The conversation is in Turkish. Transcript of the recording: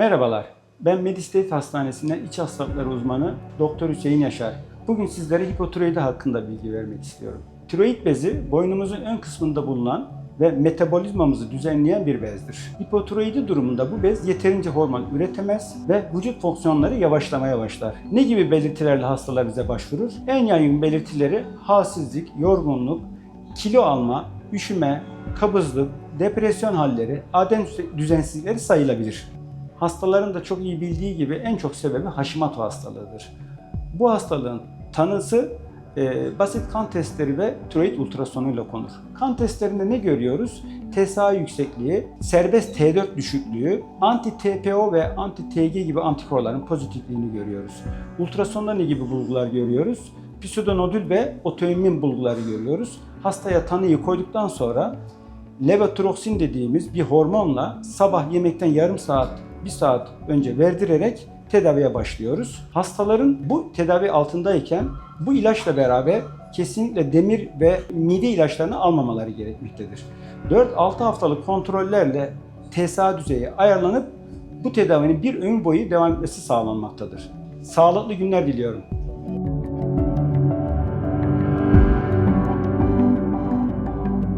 Merhabalar, ben Medistate Hastanesi'nden iç hastalıkları uzmanı Doktor Hüseyin Yaşar. Bugün sizlere hipotiroidi hakkında bilgi vermek istiyorum. Tiroid bezi boynumuzun ön kısmında bulunan ve metabolizmamızı düzenleyen bir bezdir. Hipotiroidi durumunda bu bez yeterince hormon üretemez ve vücut fonksiyonları yavaşlamaya başlar. Ne gibi belirtilerle hastalar bize başvurur? En yaygın belirtileri halsizlik, yorgunluk, kilo alma, üşüme, kabızlık, depresyon halleri, adem düzensizlikleri sayılabilir. Hastaların da çok iyi bildiği gibi en çok sebebi Hashimoto hastalığıdır. Bu hastalığın tanısı e, basit kan testleri ve tiroid ultrasonuyla konur. Kan testlerinde ne görüyoruz? TSH yüksekliği, serbest T4 düşüklüğü, anti-TPO ve anti-TG gibi antikorların pozitifliğini görüyoruz. Ultrasonda ne gibi bulgular görüyoruz? Pseudonodül ve otoimmün bulguları görüyoruz. Hastaya tanıyı koyduktan sonra levotiroksin dediğimiz bir hormonla sabah yemekten yarım saat, bir saat önce verdirerek tedaviye başlıyoruz. Hastaların bu tedavi altındayken bu ilaçla beraber kesinlikle demir ve mide ilaçlarını almamaları gerekmektedir. 4-6 haftalık kontrollerle TSH düzeyi ayarlanıp bu tedavinin bir ömür boyu devam etmesi sağlanmaktadır. Sağlıklı günler diliyorum.